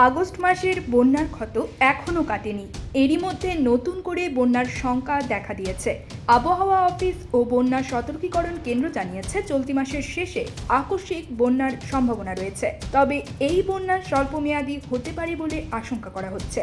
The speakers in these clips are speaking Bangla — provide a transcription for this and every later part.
আগস্ট মাসের বন্যার ক্ষত এখনও কাটেনি। এরই মধ্যে নতুন করে বন্যার শঙ্কা দেখা দিয়েছে। আবহাওয়া অফিস ও বন্যা সতর্কীকরণ কেন্দ্র জানিয়েছে, চলতি মাসের শেষে আকস্মিক বন্যার সম্ভাবনা রয়েছে। তবে এই বন্যা স্বল্পমেয়াদী হতে পারে বলে আশঙ্কা করা হচ্ছে।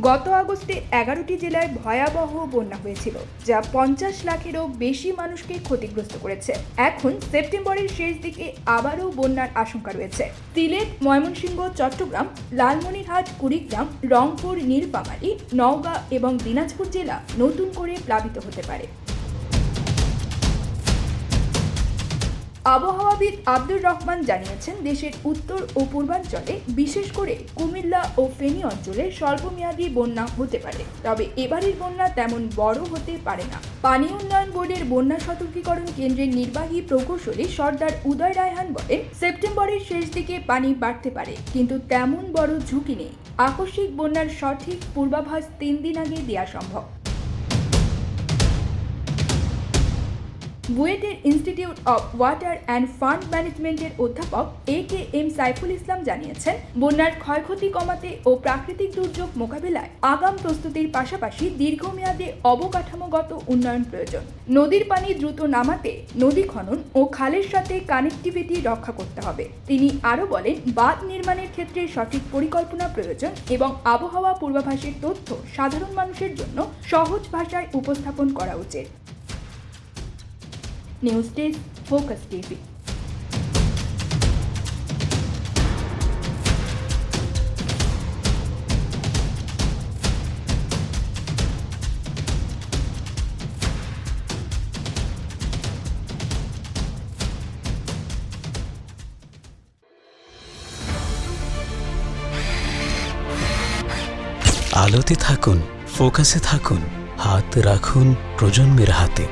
গত আগস্টে এগারোটি জেলায় ভয়াবহ বন্যা হয়েছিল, যা পঞ্চাশ লাখেরও বেশি মানুষকে ক্ষতিগ্রস্ত করেছে। এখন সেপ্টেম্বরের শেষ দিকে আবারও বন্যার আশঙ্কা রয়েছে। সিলেট, ময়মনসিংহ, চট্টগ্রাম, লালমনিরহাট, কুড়িগ্রাম, রংপুর, নীলফামারী, নওগাঁ এবং দিনাজপুর জেলা নতুন করে প্লাবিত হতে পারে। আবহাওয়াবিদ আব্দুর রহমান জানিয়েছেন, দেশের উত্তর ও পূর্বাঞ্চলে, বিশেষ করে কুমিল্লা ও ফেনী অঞ্চলে স্বল্পমেয়াদী বন্যা হতে পারে। তবে এবারের বন্যা তেমন বড় হতে পারে না। পানি উন্নয়ন বোর্ডের বন্যা সতর্কীকরণ কেন্দ্রের নির্বাহী প্রকৌশলী সর্দার উদয় রায়হান বলেন, সেপ্টেম্বরের শেষ দিকে পানি বাড়তে পারে, কিন্তু তেমন বড় ঝুঁকি নেই। আকস্মিক বন্যার সঠিক পূর্বাভাস তিন দিন আগে দেওয়া সম্ভব। বুয়েটের institute of water and fund ম্যানেজমেন্টের অধ্যাপক এ কে এম সাইফুল ইসলাম জানিয়েছেন, বন্যার ক্ষয়ক্ষতি কমাতে ও প্রাকৃতিক দুর্যোগ মোকাবেলায় আগাম প্রস্তুতির পাশাপাশি দীর্ঘমেয়াদে অবকাঠামোগত উন্নয়ন প্রয়োজন। নদীর পানি দ্রুত নামাতে, নদী খনন ও খালের সাথে কানেক্টিভিটি রক্ষা করতে হবে। তিনি আরও বলেন, বাঁধ নির্মাণের ক্ষেত্রে সঠিক পরিকল্পনা প্রয়োজন এবং আবহাওয়া পূর্বাভাসের তথ্য সাধারণ মানুষের জন্য সহজ ভাষায় উপস্থাপন করা উচিত। নিউজ ডেস্ক ফোকাস টিভি আলোতে থাকুন ফোকাসে থাকুন হাত রাখুন প্রজন্মের হাতে।